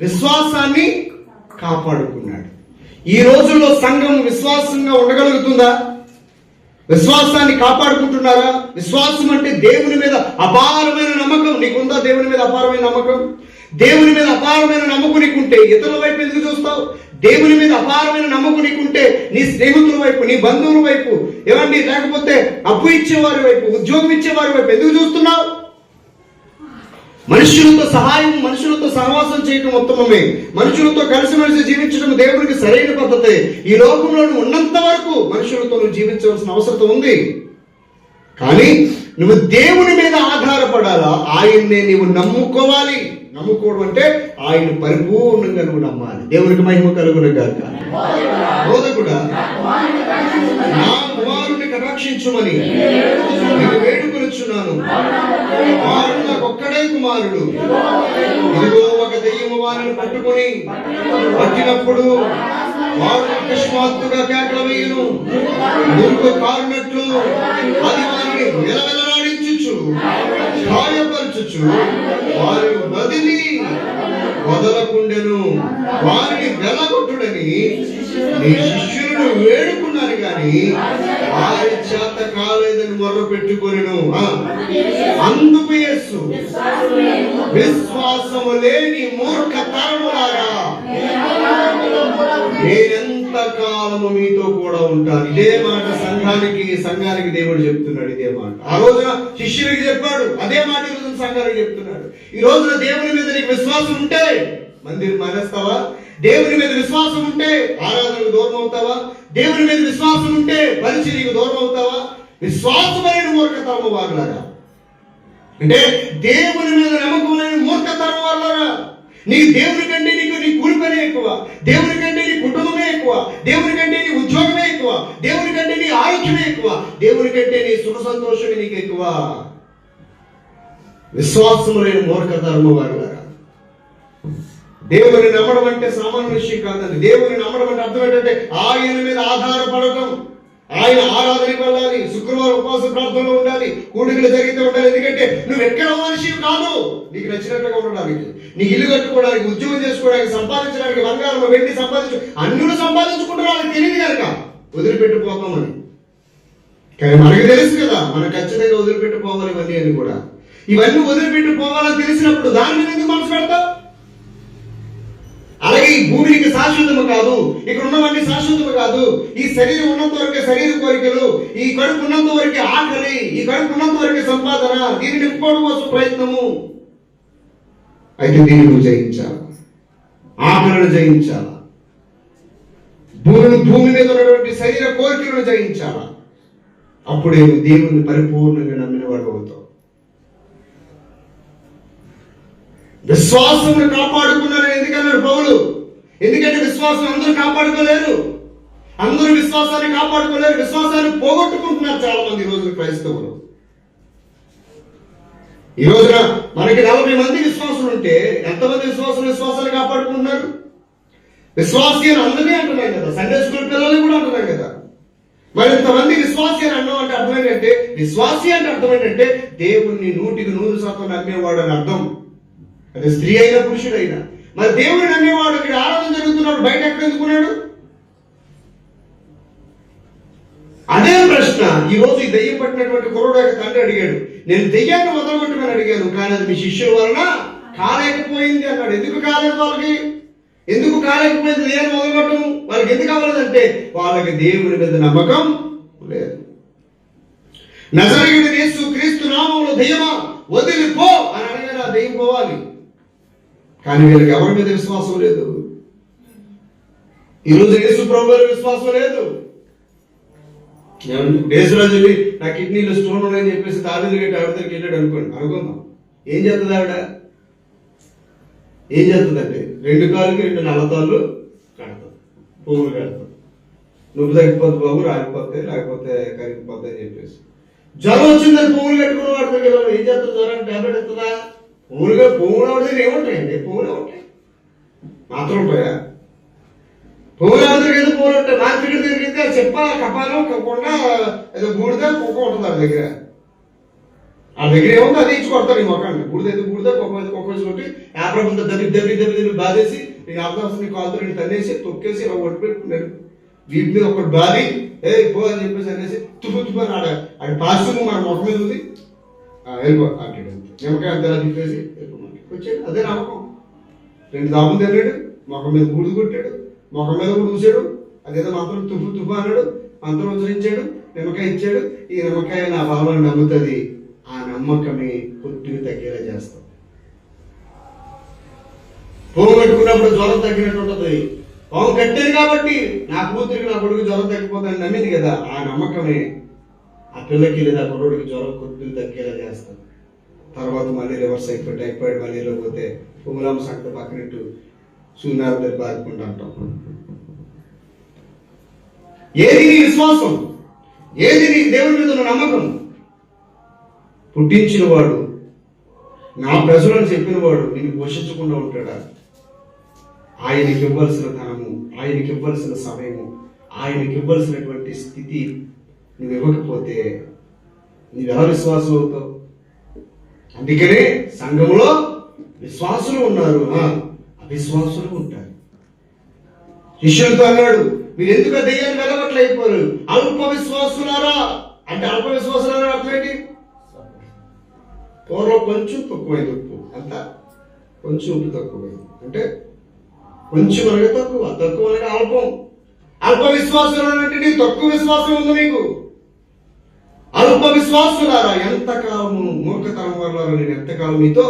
విశ్వాసాన్ని కాపాడుకున్నాడు. ఈ రోజుల్లో సంఘం విశ్వాసంగా ఉండగలుగుతుందా? విశ్వాసాన్ని కాపాడుకుంటున్నారా? విశ్వాసం అంటే దేవుని మీద అపారమైన నమ్మకం. నీకుందా దేవుని మీద అపారమైన నమ్మకం? దేవుని మీద అపారమైన నమ్మకం నీకుంటే ఇతరుల వైపు ఎందుకు చూస్తావు? దేవుని మీద అపారమైన నమ్మకం నీకుంటే నీ స్నేహితుల వైపు నీ బంధువుల వైపు ఏమండి? లేకపోతే అప్పు ఇచ్చేవారి వైపు ఉద్యోగం ఇచ్చేవారి వైపు ఎందుకు చూస్తున్నావు? మనుషులతో సహాయం మనుషులతో సహవాసం చేయటం ఉత్తమమే. మనుషులతో కలిసిమెలిసి జీవించడం దేవుడికి సరైన పద్ధతి. ఈ లోకంలో ఉన్నంత వరకు మనుషులతో నువ్వు జీవించవలసిన అవసరం ఉంది. కానీ నువ్వు దేవుని మీద ఆధారపడాలా? ఆయన్నే నీవు నమ్ముకోవాలి. నమ్ముకోవడం అంటే ఆయన పరిపూర్ణంగా నువ్వు నమ్మాలి. దేవునికి మహిమ కలుగును గాక. బోధకుడా నా కుమారుని కటాక్షించుమని నేను వేడుకొనుచున్నాను. వారు నాకు ఒక్కడే కుమారుడు. ఇదిగో ఒక దెయ్యము వారిని పట్టుకొని పట్టినప్పుడు వారు అకస్మాత్తుగా కేకల వేయును ముందు కారునట్లు అది వారిని వెలవెలలాడించుచు గాయపరచుచు వారి వదలకుండెను. వారిని వెళ్ళగొట్టుడని నీ శిష్యులను వేడుకున్నారు కానీ వారి చేత కాలేదని మొర్ర పెట్టుకొనిను. అందుకు యేసు విశ్వాసము లేని మూర్ఖ తరములారా నేనెంత కాలము మీతో కూడా ఉంటాను. ఇదే మాట సంఘానికి సంఘానికి దేవుడు చెప్తున్నాడు ఇదే మాట. ఆ రోజున శిష్యుడికి చెప్పాడు అదే మాట ఈ చెప్తున్నాడు. ఈ రోజున దేవుని మీద నీకు విశ్వాసం ఉంటే మందిరం మానేస్తావా? దేవుని మీద విశ్వాసం ఉంటే ఆరాధనకు దూరం అవుతావా దేవుని మీద విశ్వాసం ఉంటే పరిచర్యకు దూరం అవుతావా విశ్వాసమైన మూర్ఖతరము వారులాగా అంటే దేవుని మీద నమ్మకం లేని మూర్ఖతరం వాళ్ళరా నీ దేవుని కంటే నీకు నీ కూలి ఎక్కువ. దేవుని కంటే నీ కుటుంబమే ఎక్కువ. దేవుని కంటే నీ ఉద్యోగమే ఎక్కువ. దేవుని కంటే నీ ఆరోగ్యమే ఎక్కువ. దేవుని కంటే నీ సుఖ సంతోషమే నీకు ఎక్కువ. విశ్వాసం లేని మూర్ఖతరము వాళ్ళరా దేవుని నమ్మడం అంటే సామాన్య విషయం కాదండి. దేవుని నమ్మడం అంటే అర్థం ఏంటంటే ఆయన మీద ఆధారపడటం. ఆయన ఆరాధనకి వెళ్ళాలి శుక్రవారం ఉపవాస ప్రార్థనలో ఉండాలి కూడికలు జరిగితే ఉండాలి. ఎందుకంటే నువ్వు ఎక్కడ మనిషి కాదు. నీకు నచ్చినట్టుగా ఉండడానికి నీ ఇల్లు కట్టుకోవడానికి ఉద్యోగం చేసుకోవడానికి సంపాదించడానికి బంగారం వెండి సంపాదించు అన్నులు సంపాదించుకుంటారు తెలియదు కనుక వదిలిపెట్టుకోకమని కానీ మనకి తెలుసు కదా మనం ఖచ్చితంగా వదిలిపెట్టుకోవాలి ఇవన్నీ అని కూడా. ఇవన్నీ వదిలిపెట్టి పోవాలని తెలిసినప్పుడు దాని మీద ఎందుకు మనసు పెడతావు అలాగే ఈ భూమికి శాశ్వతము కాదు ఇక్కడ ఉన్నవన్నీ శాశ్వతము కాదు. ఈ శరీరం ఉన్నంత వరకే శరీర కోరికలు ఈ కడుపు ఉన్నంత వరకే ఆకలి ఈ కడుపు ఉన్నంత వరకే సంపాదన దీన్ని నింపుకోవడం కోసం ప్రయత్నము. అయితే దీన్ని నువ్వు జయించాలి. ఆకలిని జయించాల. భూమి భూమి మీద ఉన్నటువంటి శరీర కోరికలను జయించాల. అప్పుడే దేవుని పరిపూర్ణంగా నమ్మిన వాడు అవుతావు. విశ్వాసం కాపాడుకున్నారు ఎందుకన్నారు పౌలు? ఎందుకంటే విశ్వాసం అందరూ కాపాడుకోలేరు. అందరూ విశ్వాసాన్ని కాపాడుకోలేరు. విశ్వాసాన్ని పోగొట్టుకుంటున్నారు చాలా మంది ఈ రోజున క్రైస్తవులు. ఈ రోజున మనకి నలభై మంది విశ్వాసులు ఉంటే ఎంతమంది విశ్వాసులు విశ్వాసాన్ని కాపాడుకుంటున్నారు? విశ్వాసి అని అందరినీ అంటున్నాం కదా. సండే స్కూల్ పిల్లల్ని కూడా అంటున్నాం కదా. మరి ఇంతమంది విశ్వాసి అని అన్నం అంటే అర్థం ఏంటంటే విశ్వాసి అంటే అర్థం ఏంటంటే దేవుణ్ణి నూటికి నూరు శాతం నమ్మేవాడు అని అర్థం. స్త్రీ అయినా పురుషుడైనా. మరి దేవుడు నమ్మేవాడు ఇక్కడ ఆరాధన జరుగుతున్నాడు బయట ఎక్కడ ఎందుకున్నాడు? అదే ప్రశ్న. ఈ రోజు ఈ దెయ్యం పట్టినటువంటి కుర్రోడు యొక్క తండ్రి అడిగాడు నేను దెయ్యాన్ని వదలగొట్టమని అడిగాను. కానీ అది మీ శిష్యుల వలన కాలేకపోయింది అన్నాడు. ఎందుకు కాలేదు వాళ్ళకి? ఎందుకు కాలేకపోయింది దెయ్యాన్ని వదలగొట్టం వాళ్ళకి ఎందుకు అవ్వలేదంటే వాళ్ళకి దేవుని మీద నమ్మకం లేదు. నజరయుడు యేసు క్రీస్తు నామంలో దెయ్యమా? వదిలిపో అని అడగారు ఆ దెయ్యం పోవాలి. కానీ వీళ్ళకి ఎవరి మీద విశ్వాసం లేదు? ఈరోజు యేసు ప్రభు విశ్వాసం లేదు. డేసురాజు వెళ్ళి నా కిడ్నీలో స్టోన్ ఉన్నాయని చెప్పేసి తాళిదులు గట్టి ఆవిడ దగ్గరికి వెళ్ళాడు అనుకోండి అనుకుందాం. ఏం చేస్తుంది ఆవిడ? ఏం చేస్తుందంటే రెండు కాళ్ళకి రెండు నల్లతాళ్ళు కడతాం. పువ్వులు కడతాం. నువ్వు తగ్గిపోతే బాబు రాకపోతే లేకపోతే కరిగిపోతే అని చెప్పేసి. జ్వరం వచ్చిందని పువ్వులు కట్టుకున్న వాడి దగ్గర ఏం చేస్తుంది? జ్వరం టాబ్లెట్ ఇస్తుందా పువ్వులుగా పువ్వులు వాడి ఏముంటాయండి పువ్వులు ఉంటాయి మాత్రం ఉంటాయా పువ్వులు అందరికి ఏదో పువ్వులు ఉంటాయి మార్కెట్ దగ్గర వెళ్తే చెప్ప కపాలం కప్పకుండా ఏదో బూడిద కుక్క ఉంటుంది ఆ దగ్గర. ఆ దగ్గర ఏముంది అది ఇచ్చి కొడతారు ఈ మొక్కని బూడిద ఎదుగు బూడిద కుక్క కుక్క కొట్టి యాభై ముందు దగ్గర దగ్గర దగ్గర దగ్గర బాధేసి నీకు అవకాశం నీ కాలుతో రెండు తన్నేసి తొక్కేసి ఇలా ఒట్టు పెట్టుకున్నాడు వీటి మీద ఒకటి బాధి ఏ పో అని చెప్పేసి అనేసి తుప్పు తుప్పు అని ఆడ ఆడ పాశ్రము మన మొక్క మీద ఉంది. వెళ్ళిపో అంటాడు నిమ్మకాయ అంతా తిప్పేసి? వచ్చాడు అదే నమ్మకం. రెండు దాపులు తిన్నాడు మొఖం మీద బూడిద కొట్టాడు మొఖం మీద కూడా చూశాడు అదేదో మంత్రం తుఫు తుఫు అన్నాడు మంత్రం ఉచ్చరించాడు నిమ్మకాయ ఇచ్చాడు ఈ నిమ్మకాయ నా బలం నమ్ముతుంది. ఆ నమ్మకమే కొద్దిగా తగ్గేలా చేస్తాం. పువ్వు పెట్టుకున్నప్పుడు జ్వరం తగ్గినట్టు ఉంటుంది. పాము కట్టింది కాబట్టి నా కూతురికి నా కొడుకు జ్వరం తగ్గిపోతుందని నమ్మింది కదా. ఆ నమ్మకమే. ఆ పిల్లకి లేదా కుర్రోడికి జ్వరం కొద్దిగా తగ్గేలా చేస్తాం. తర్వాత మళ్ళీ రివర్స్ అయిపోయి టైఫాయిడ్ మలేరియా పోతే పువ్వులామ సంగతి పక్కనట్టు సూర్యనారాయణ దగ్గర అంటాం ఏది నీ విశ్వాసం? ఏది నీ దేవుని మీద ఉన్న నమ్మకం? పుట్టించిన వాడు నా ప్రజలను చెప్పిన వాడు నిన్ను పోషించకుండా ఉంటాడా? ఆయనకి ఇవ్వాల్సిన ధనము ఆయనకి ఇవ్వాల్సిన సమయము ఆయనకి ఇవ్వాల్సినటువంటి స్థితి నువ్వు ఇవ్వకపోతే నువ్వెలా విశ్వాసం అవుతావు? అందుకనే సంఘంలో విశ్వాసులు ఉన్నారు. అవిశ్వాసులు ఉంటారు. శిష్యులతో అన్నాడు మీరు ఎందుకు దయ్యాన్ని దెయ్యాన్ని అల్ప విశ్వాసులారా. అంటే అల్ప విశ్వాసులారా అర్థం ఏంటి? పూర్వం కొంచెం తక్కువైంది ఉప్పు అంత కొంచెం ఉప్పు తక్కువైంది అంటే కొంచెం అనగా తక్కువ తక్కువ అనగా అల్పం. అల్ప విశ్వాసం అంటే నీకు తక్కువ విశ్వాసం ఉంది నీకు? అల్ప విశ్వాసులారా ఎంతకాలము మూర్ఖతరం వల్ల నేను ఎంతకాలం మీతో?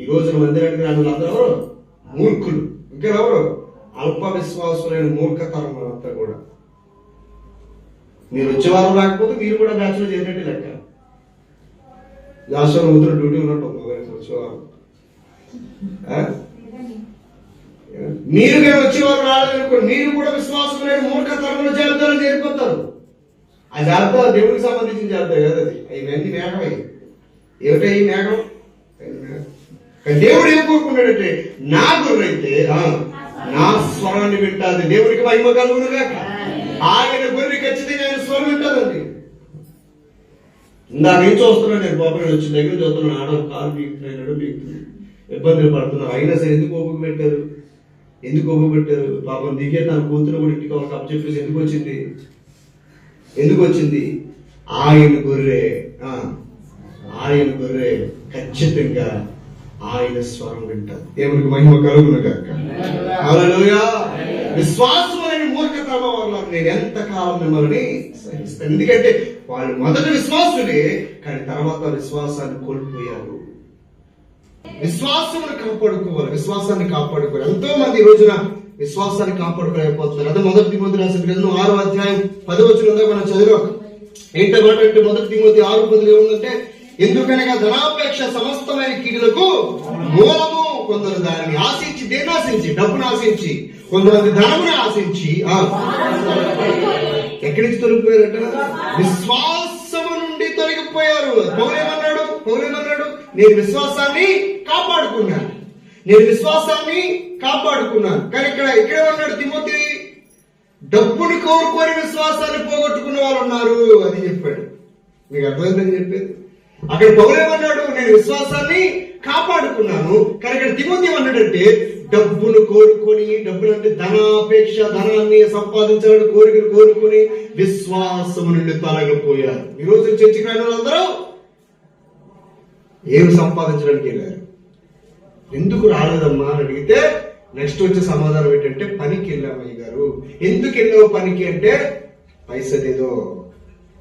ఈ రోజున మందిరానికి రాని వాళ్ళందరూ మూర్ఖులు. ఇంకెవరు అల్ప విశ్వాసులైన మూర్ఖతరం వాళ్ళంతా కూడా. మీరు వచ్చేవారు రాకపోతే మీరు కూడా బ్యాచ్లో చేరినట్టు లెక్క. జాషువా ముద్ర డ్యూటీ ఉన్నట్టు ఉంది వచ్చేవారు. మీరు కానీ వచ్చేవారు రాలేదనుకోండి మీరు కూడా విశ్వాసులైన మూర్ఖతరంలో జాబితాలో చేరిపోతారు. ఆ జాబితా దేవుడికి సంబంధించిన జాబితా కదా అది. ఇవన్నీ మేఘమై ఏమిటో ఈ మేఘం? దేవుడు ఏం కోరుకున్నాడంటే నా గుర్రైతే ఆ, నా స్వరాన్ని వింటాది. దేవుడికి మహిమ కలుగును గాక. ఆయన గొర్రె ఖచ్చితంగా ఆయన స్వరం వింటాదండి. ఇందాక ఏం చూస్తున్నాను నేను పాపం వచ్చిన దగ్గర చూస్తున్నాను ఆడ కారు బీగుతున్నాడు బీగుతుంది ఇబ్బందులు పడుతున్నారు. అయినా సరే ఎందుకు ఓపిక పెట్టారు? ఎందుకు ఓపిక పెట్టారు? పాపం దిగే నా కూతురు కూడా ఇంటికి ఒక కప్ చెప్పేసి ఎందుకు వచ్చింది? ఎందుకు వచ్చింది ఆయన గొర్రె ఆ, ఆయన గొర్రె ఖచ్చితంగా ఆయన స్వరం వింటారు. దేవునికి మహిమ కలుగును గాక విశ్వాసం అనే మూర్ఖతమ వల్ల నేను ఎంత కాలం మిమ్మల్ని సహిస్తాను. ఎందుకంటే వాళ్ళు మొదట విశ్వాసులే కానీ తర్వాత విశ్వాసాన్ని కోల్పోయారు. విశ్వాసమును కాపాడుకోవాలి విశ్వాసాన్ని కాపాడుకోవాలి. ఎంతో మంది ఈ రోజున విశ్వాసాన్ని కాపాడుకోలేకపోతున్నారు. అదే మొదటి తిమోతి రాసిన గ్రంథం ఆరో అధ్యాయం పది వచ్చిన మనం చదివాం. ఏంటన్నమాట అంటే మొదటి తిమోతి ఆరు పదులు ఏముందంటే ఎందుకనగా ధనాపేక్ష సమస్తమైన కీడులకు మూలము కొందరు దానిని ఆశించి దేన్ని ఆశించి? డబ్బును ఆశించి కొంతమంది ధనమును ఆశించి. ఆ, ఎక్కడి నుంచి తొలగిపోయారట? విశ్వాసము నుండి తొలగిపోయారు. పౌరేమన్నాడు పౌరేమన్నాడు నేను విశ్వాసాన్ని కాపాడుకున్నాను. నేను విశ్వాసాన్ని కాపాడుకున్నాను. కానీ ఇక్కడ ఇక్కడే ఉన్నాడు తిమోతి. డబ్బుని కోరుకొని విశ్వాసాన్ని పోగొట్టుకున్న వాళ్ళు ఉన్నారు అని చెప్పాడు. మీకు అర్థమైందని చెప్పేది? అక్కడ పౌరేమన్నాడు నేను విశ్వాసాన్ని కాపాడుకున్నాను. కానీ ఇక్కడ తిమోతి ఏమన్నాడంటే డబ్బును కోరుకొని డబ్బులు అంటే ధనాపేక్ష ధనాన్ని సంపాదించాలని కోరికలు కోరుకొని విశ్వాసము నుండి తొలగిపోయారు. ఈ రోజు చర్చికి రాని వాళ్ళందరూ ఏమి సంపాదించడానికి వెళ్ళారు? ఎందుకు రాలేదమ్మా? అని అడిగితే నెక్స్ట్ వచ్చే సమాధానం ఏంటంటే పనికి వెళ్ళామయ్య గారు ఎందుకు వెళ్ళావు పనికి అంటే పైసలేదో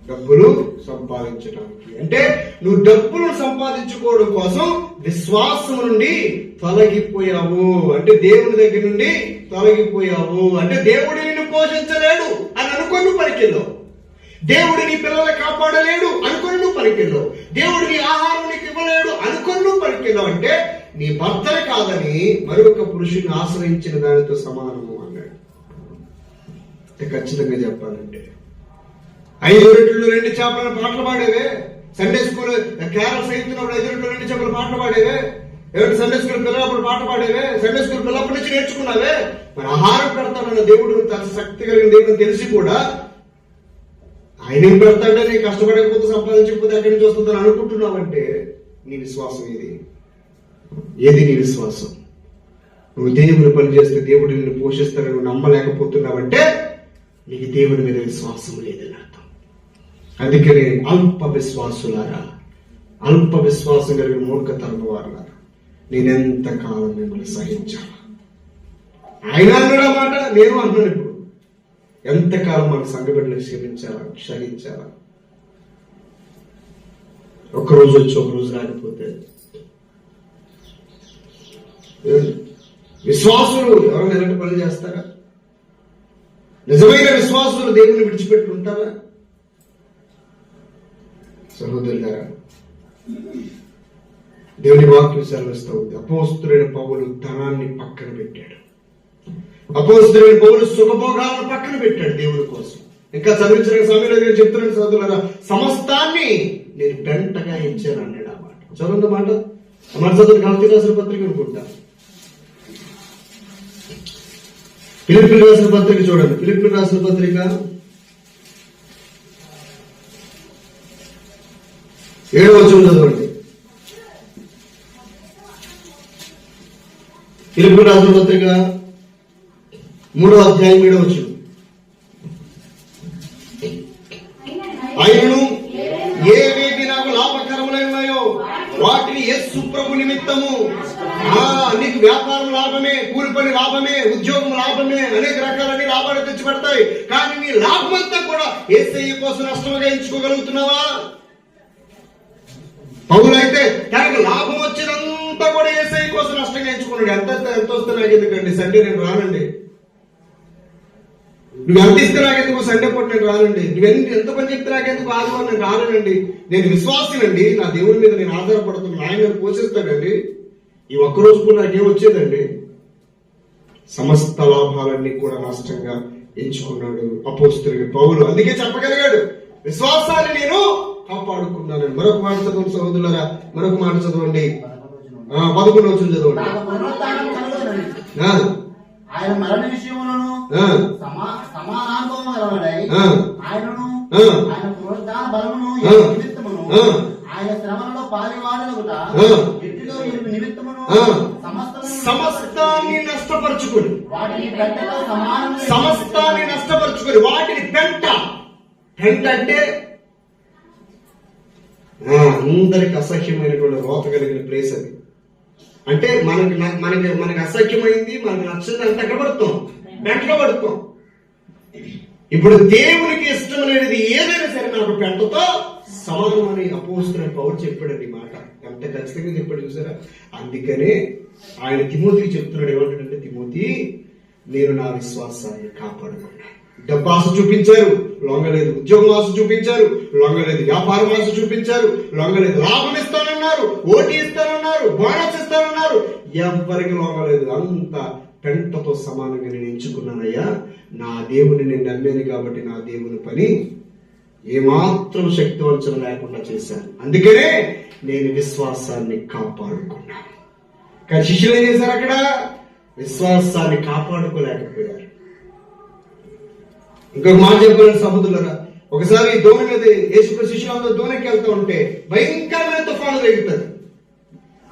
డబ్బులు సంపాదించడానికి అంటే నువ్వు డబ్బులు సంపాదించుకోవడం కోసం విశ్వాసం నుండి తొలగిపోయావు. అంటే దేవుని దగ్గర నుండి తొలగిపోయావు. అంటే దేవుడు నిన్ను పోషించలేడు అని అనుకొని నువ్వు పనికి వెళ్ళావు దేవుడు నీ పిల్లల్ని కాపాడలేడు అనుకొని నువ్వు పనికెళ్ళావు. దేవుడు నీ ఆహారం నీకు ఇవ్వలేడు అనుకొని నువ్వు పనికెళ్ళావు. అంటే నీ భర్తనే కాదని మరొక పురుషుని ఆశ్రయించిన దానితో సమానము అన్నాడు. అంటే ఖచ్చితంగా చెప్పాలంటే. ఐదు రెట్లు రెండు చేపలను పాటలు పాడేవే? సండే స్కూల్ కేరళ సైతున్నప్పుడు ఐదు రెట్లు రెండు చేపలు పాటలు పాడేవే? ఏమిటి సండే స్కూల్ పిల్లలప్పుడు పాట పాడేవే? సండే స్కూల్ పిల్లప్పటి నుంచి నేర్చుకున్నావే? మరి ఆహారం పెడతానన్న దేవుడు తన శక్తి కలిగిన దేవుడు తెలిసి కూడా ఆయన ఏం పెడతాడని కష్టపడకపోతే సంపాదించకపోతే అక్కడి నుంచి వస్తుందని అనుకుంటున్నావంటే నీ విశ్వాసం ఇది ఏది నీ విశ్వాసం? నువ్వు దేవుని పని చేస్తే దేవుడు నిన్ను పోషిస్తాడని నువ్వు నమ్మలేకపోతున్నావంటే నీకు దేవుని మీద విశ్వాసం లేదని అర్థం. అందుకనే అల్ప విశ్వాసులారా అల్ప విశ్వాసం కలిగిన మూర్ఖతరం వారులారా నేనెంత కాలం మిమ్మల్ని సహించాలా? ఆయన అన్నాడు మాట నేను అన్నాను ఇప్పుడు. ఎంతకాలం మన సంఘటనలు బిడ్డలు క్షమించాలా? క్షమించాలా రోజు వచ్చి ఒక రోజు రాకపోతే విశ్వాసులు ఎవరైనా ఎలాంటి పనులు చేస్తారా? నిజమైన విశ్వాసులు దేవుని విడిచిపెట్టి ఉంటారా సహోదరులారా దేవుని వాక్యం సెలవిస్తూ ఉంది అపోస్తులైన పౌలు ధనాన్ని పక్కన పెట్టాడు. అపోస్తులైన పౌలు సుఖభోగాలను పక్కన పెట్టాడు దేవుని కోసం. ఇంకా చదివించిన సమయంలో నేను చెప్తున్నాను సోదరులారా సమస్తాన్ని నేను వెంటగా ఇచ్చాను అన్నాడు ఆ మాట. చదువుంది మాట. మన చదువు గలతీ రాసిన పత్రిక అనుకుంటాను ఫిలిపిన్ రాసిన పత్రిక చూడండి. ఫిలిపిన్ రాసిన పత్రిక? ఏడవ వచనం చదవండి. ఫిలిపిన్ రాసిన పత్రిక? మూడో అధ్యాయం ఏడో వచనం. ఆయనను ఏవేవి నాకు లాభకరములైనాయో వాటిని యేసు సుప్రభు నిమిత్తము నీకు వ్యాపారం లాభమే కూలి పని లాభమే ఉద్యోగం లాభమే అనేక రకాలన్నీ లాభాలు తెచ్చి పెడతాయి కానీ నీ లాభం అంతా కూడా ఏసయ్య కోసం నష్టంగా ఎంచుకోగలుగుతున్నావా? పౌలైతే తనకు లాభం వచ్చినంతా కూడా ఏసఐ కోసం నష్టంగా ఎంచుకున్నాడు. ఎంత ఎంత వస్తే నాకు ఎందుకండి? సండే నేను రానండి. నువ్వు ఎంత ఇస్తే నాకెందుకు సండే పూట నేను రానండి. నువ్వెంత ఎంత పని చెప్తే నాకెందుకు ఆదివారం నేను రానండి నేను విశ్వాసనండి. నా దేవుని మీద నేను ఆధారపడుతున్నాను ఆయన పోషిస్తానండి పోషిస్తాడండి. ఈ ఒక్కరోజు కూడా నాకేం వచ్చేదండి సమస్త లాభాలన్నీ కూడా నష్టంగా ఎంచుకున్నాడు అపోస్తుడికి పౌలు. అందుకే చెప్పగలిగాడు విశ్వాసాన్ని నేను కాపాడుకున్నాను మరొక మాట చదవండి సహోదరులారా మరొక మాట చదవండి. పదకొండు వచ్చిన చదవండి. ఆయన మరణ ఆ, ఆయనను. ఆయన పునరుద్ధాన బలమును. ఆయన శ్రమలలో పాలివాడనుగుట ఆ. సమస్తాన్ని నష్టపరుచుకుని. వాటిని సమస్తాన్ని నష్టపరుచుకుని. వాటిని పెంట. పెంట అంటే అందరికి అసహ్యమైనటువంటి రోత కలిగిన ప్లేస్ అది. అంటే మనకి మనకి మనకి అసహ్యమైంది మనకి నచ్చింది అంటే ఎక్కడ పడుతాం. పెంటలో పడుతాం. ఇప్పుడు దేవునికి ఇష్టం అనేది ఏదైనా సరే నాకు పెంటతో సమానమని అపోస్తున్న పౌరు చెప్పాడండి అంటే ఖచ్చితంగా చెప్పాడు చూసారా? అందుకనే ఆయన తిమోతికి చెప్తున్నాడు ఏమంటాడంటే తిమోతి నేను నా విశ్వాసాన్ని కాపాడుకున్నాను. డబ్బు ఆశ చూపించారు లొంగలేదు ఉద్యోగం ఆశ చూపించారు లొంగలేదు వ్యాపారం ఆశ చూపించారు లొంగలేదు లాభం ఇస్తానన్నారు ఓటీ ఇస్తానన్నారు బోనస్ ఇస్తానన్నారు. ఎవరికి లొంగలేదు అంత పెంటతో సమానంగా నేను ఎంచుకున్నానయ్యా. నా దేవుని నేను నమ్మాను కాబట్టి నా దేవుని పని ఏమాత్రం శక్తివంచన లేకుండా చేశాను. అందుకనే నేను విశ్వాసాన్ని కాపాడుకున్నాను. కానీ శిష్యులు ఏం చేశారు అక్కడ? విశ్వాసాన్ని కాపాడుకోలేకపోయారు. ఇంకొక మాట చెప్పాలని సముద్రులరా ఒకసారి ఈ దోణి మీద యేసుప్రభు శిష్యులందరూ దోణికి వెళ్తూ ఉంటే భయంకరమైన తుఫాను రేగుతుంది.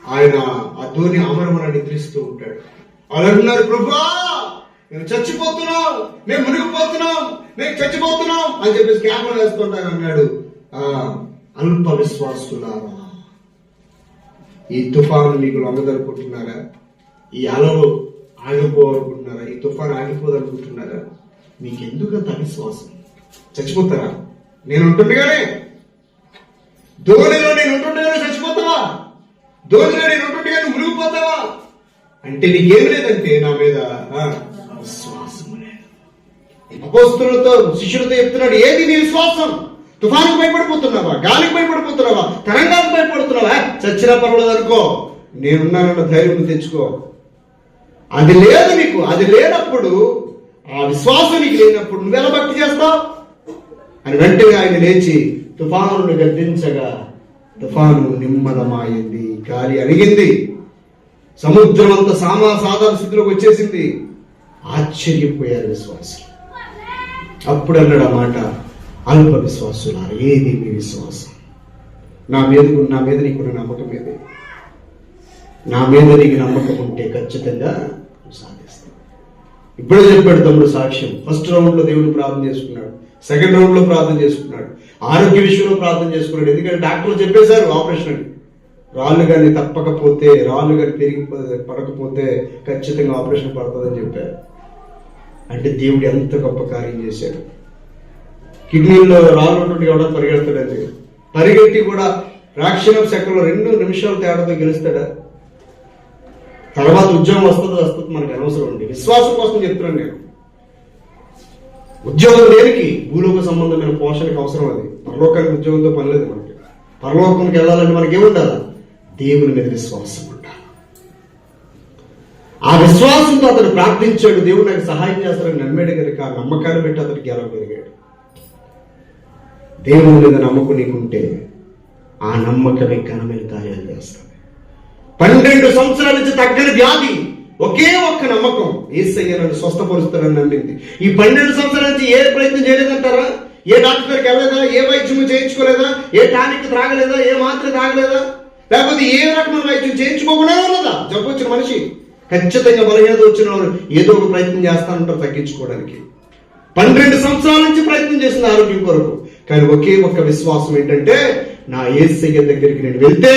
ఆయన ఆ ధోని అమరమన నిద్రిస్తూ ఉంటాడు. వాళ్ళు అంటున్నారు ప్రభా మేము చచ్చిపోతున్నాం మేము మునిగిపోతున్నాం మేము చచ్చిపోతున్నాం అని చెప్పేసి క్యామెరా వేసుకుంటాను అన్నాడు. అల్ప విశ్వాసులారా ఈ తుఫాను మీకు లొంగదనుకుంటున్నారా ఈ అలలు ఆగిపోవాలనుకుంటున్నారా? ఈ తుఫాను ఆగిపోదనుకుంటున్నారా? మీకు ఎందుకు అంత అవిశ్వాసం చచ్చిపోతారా? నేను ఉంటుండగానే ధోనిలో నేను ఉంటుండగానే చచ్చిపోతావా? ధోనిలో నేను ఉంటుండగానే మునిగిపోతావా? అంటే నీకేం లేదంటే నా మీద అపోస్తులతో శిష్యులతో చెప్తున్నాడు ఏది నీ విశ్వాసం? తుఫానుకు భయపడిపోతున్నావా? గాలికి భయపడిపోతున్నావా? తరంగానికి భయపడుతున్నావా? చచ్చినా పర్వాలేదు అనుకో. నేనున్నానన్న ధైర్యం తెచ్చుకో. అది లేదు నీకు అది లేనప్పుడు ఆ విశ్వాసం నీకు లేనప్పుడు నువ్వెలా భక్తి చేస్తావు? అని వెంటనే ఆయన లేచి తుఫానును గద్దించగా తుఫాను నిమ్మలమాయింది గాలి అడిగింది సముద్రం అంత సామా సాధారణ స్థితిలోకి వచ్చేసింది. ఆశ్చర్యపోయారు విశ్వాసం అప్పుడు అన్నాడు ఆ మాట అల్ప విశ్వాసులారా ఏది మీ విశ్వాసం? నా మీద నా మీద నీకున్న నమ్మకం ఏది? నా మీద నీకు నమ్మకం ఉంటే ఖచ్చితంగా సాధిస్తాను సాధిస్తావు. ఇప్పుడే చెప్పాడు తమ్ముడు సాక్ష్యం. ఫస్ట్ రౌండ్లో దేవుడు ప్రార్థన చేసుకున్నాడు. సెకండ్ రౌండ్లో ప్రార్థన చేసుకున్నాడు. ఆరోగ్య విషయంలో ప్రార్థన చేసుకున్నాడు. ఎందుకంటే డాక్టర్లు చెప్పేశారు ఆపరేషన్ అని. రాళ్ళు కానీ తప్పకపోతే రాళ్ళు కానీ పెరిగిపోతే పడకపోతే ఖచ్చితంగా ఆపరేషన్ పడుతుందని చెప్పారు. అంటే దేవుడు ఎంత గొప్ప కార్యం చేశాడు. కిడ్నీలో రాళ్ళు కూడా ఎవడో పరిగెడతాడండి పరిగెట్టి కూడా రాక్షణ సెకండ్లో రెండు నిమిషాలు తేడాతో గెలుస్తాడా? తర్వాత ఉద్యోగం వస్తుంది వస్తుంది మనకి అనవసరం అండి. విశ్వాసం కోసం చెప్తున్నాను నేను. ఉద్యోగం దేనికి? భూలోక సంబంధమైన పోషణకి అవసరం అది. పరలోకానికి ఉద్యోగంతో పని లేదు మనకి. పరలోకానికి వెళ్ళాలంటే మనకి ఏముండాలి దేవుని మీద విశ్వాసం. ఆ విశ్వాసంతో అతను ప్రార్థించాడు దేవుడు నాకు సహాయం చేస్తాడని నమ్మాడు కనుక ఆ నమ్మకాన్ని పెట్టి అతనికి పెరిగాడు దేవుని మీద నమ్మకం నీకుంటే ఆ నమ్మకమే ఘనమైన కార్యాలు చేస్తుంది పన్నెండు సంవత్సరాల నుంచి తగ్గని వ్యాధి ఒకే ఒక్క నమ్మకం ఏసయ్య నన్ను స్వస్థపరుస్తాడని నమ్మింది. ఈ పన్నెండు సంవత్సరాల నుంచి ఏ ప్రయత్నం చేయలేదంటారా? ఏ డాక్టర్ దగ్గరికి వెళ్ళలేదా? ఏ వైద్యం చేయించుకోలేదా? ఏ టానిక్ త్రాగలేదా? ఏ మాత్ర తాగలేదా లేకపోతే ఏ రకమైన వైద్యం చేయించుకోకుండా ఉన్నదా? జబ్బు వచ్చిన మనిషి. ఖచ్చితంగా బలహీనత వచ్చిన వారు ఏదో ఒక ప్రయత్నం చేస్తానంటారు తగ్గించుకోవడానికి. పన్నెండు సంవత్సరాల నుంచి ప్రయత్నం చేసింది ఆరోగ్యం కొరకు. కానీ ఒకే ఒక్క విశ్వాసం ఏంటంటే నా ఏసయ్య దగ్గరికి నేను వెళ్తే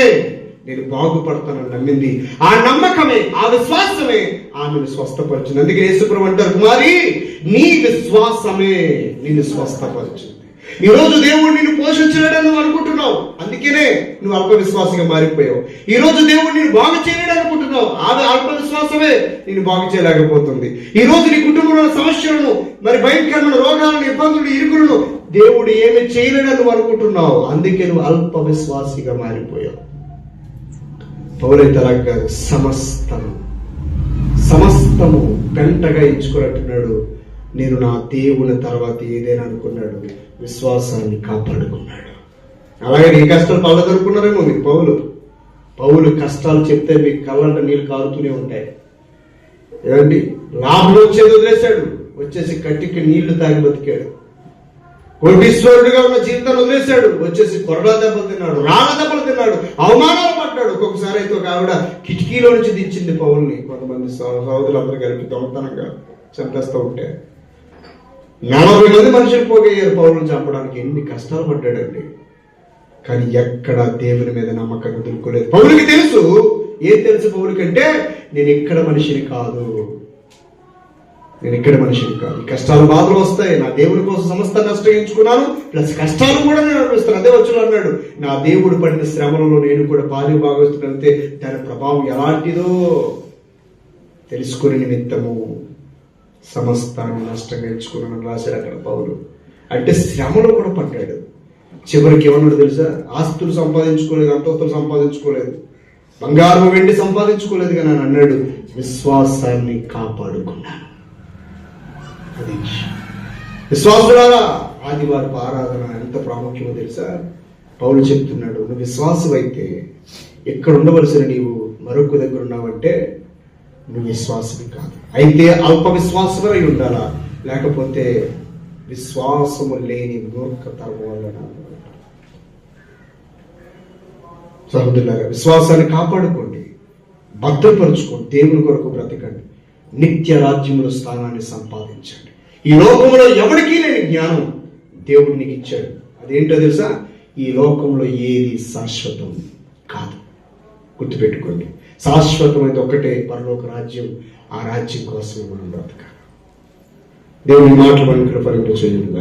నేను బాగుపడతానని నమ్మింది. ఆ నమ్మకమే ఆ విశ్వాసమే ఆమెను స్వస్థపరిచింది. అందుకే యేసుప్రభు అంటారు కుమారి నీ విశ్వాసమే నిన్ను స్వస్థపరిచింది. ఈ రోజు దేవుడు నిన్ను పోషించలేడని నువ్వు అనుకుంటున్నావు. అందుకనే నువ్వు అల్ప విశ్వాసంగా మారిపోయావు. ఈ రోజు దేవుడు నిన్ను బాగు చేయలేడని అనుకుంటున్నావు అది అల్ప విశ్వాసమే నేను బాగు చేయలేకపోతుంది ఈ రోజు నీ కుటుంబంలో సమస్యలను మరి భయంకరమైన రోగాలను ఇబ్బందులు ఇరుకులను దేవుడు ఏమి చేయలేడని అనుకుంటున్నావు. అందుకే నువ్వు అల్ప విశ్వాసిగా మారిపోయావు పౌరైతే సమస్తము సమస్తము పెంటగా ఎంచుకున్నట్టున్నాడు నేను నా దేవుని తర్వాత ఏదైనా అనుకున్నాడు విశ్వాసాన్ని కాపాడుకున్నాడు. అలాగే నీ కష్టాలు పళ్ళ దొరుకున్నారేమో మీకు పౌలు. పౌలు కష్టాలు చెప్తే మీ కళ్ళంట నీళ్ళు కారుతూనే ఉంటాయి. ఏమండి? లాభం వచ్చేది వదిలేశాడు. వచ్చేసి కట్టికి నీళ్ళు తాగి బతికాడు. కోటీశ్వరుడిగా ఉన్న జీవితాన్ని వదిలేశాడు. వచ్చేసి కొరడా దెబ్బలు తిన్నాడు రాళ్ళ దెబ్బలు తిన్నాడు అవమానాలు పడ్డాడు. ఒక్కొక్కసారి అయితే ఒక ఆవిడ కిటికీలో నుంచి దించింది పౌల్ని. కొంతమంది సహో- సహోదరులందరూ కలిపి దొంగతనంగా చంపేస్తూ ఉంటే. నలభై మంది మనుషులు పోగయ్యారు పౌరులను చంపడానికి. ఎన్ని కష్టాలు పడ్డాడండి. కానీ ఎక్కడ దేవుని మీద నమ్మకం వదులుకోలేదు పౌరుడికి తెలుసు. ఏం తెలుసు పౌరుడికి అంటే నేను ఇక్కడ మనిషిని కాదు. నేను ఇక్కడ మనిషిని కాదు. కష్టాలు బాధలు వస్తాయి. నా దేవుడి కోసం సమస్త నష్టగించుకున్నాను ప్లస్ కష్టాలు కూడా నేను అనిపిస్తాను అదే వచ్చులు అన్నాడు. నా దేవుడు పడిన శ్రమలలో నేను కూడా పాలి భాగవస్తుంటే దాని ప్రభావం ఎలాంటిదో తెలుసుకుని నిమిత్తము సమస్తాన్ని నష్టంగా ఎంచుకున్నాను రాశాడు అక్కడ పౌలు. అంటే శ్రమలో కూడా పడ్డాడు చివరికి ఏమన్నాడు తెలుసా? ఆస్తులు సంపాదించుకోలేదు అంతస్తులు సంపాదించుకోలేదు. బంగారం వెండి సంపాదించుకోలేదు కానీ అని అన్నాడు. విశ్వాసాన్ని కాపాడుకున్నాను అది విశ్వాసులారా ఆదివారపు ఆరాధన ఎంత ప్రాముఖ్యమో తెలుసా? పౌలు చెప్తున్నాడు నువ్వు విశ్వాసమైతే ఎక్కడ ఉండవలసిన నీవు మరొక దగ్గర ఉన్నావంటే నువ్వు విశ్వాసమే కాదు. అయితే అల్ప విశ్వాసమై ఉండాలా? లేకపోతే విశ్వాసము లేని మూర్ఖతరం వలన సహోదరులారా విశ్వాసాన్ని కాపాడుకోండి. భద్రపరుచుకోండి. దేవుని కొరకు బ్రతకండి. నిత్య రాజ్యముల స్థానాన్ని సంపాదించండి. ఈ లోకంలో ఎవరికీ లేని జ్ఞానం దేవుడు నీకు ఇచ్చాడు. అదేంటో తెలుసా? ఈ లోకంలో ఏది శాశ్వతం కాదు. గుర్తుపెట్టుకోండి. శాశ్వతమైనది ఒకటే పరలోక రాజ్యం ఆ రాజ్యం కోసమే మనం బ్రతకాలి. దేవుని మాటలు మనకి ఫలింప చేయండి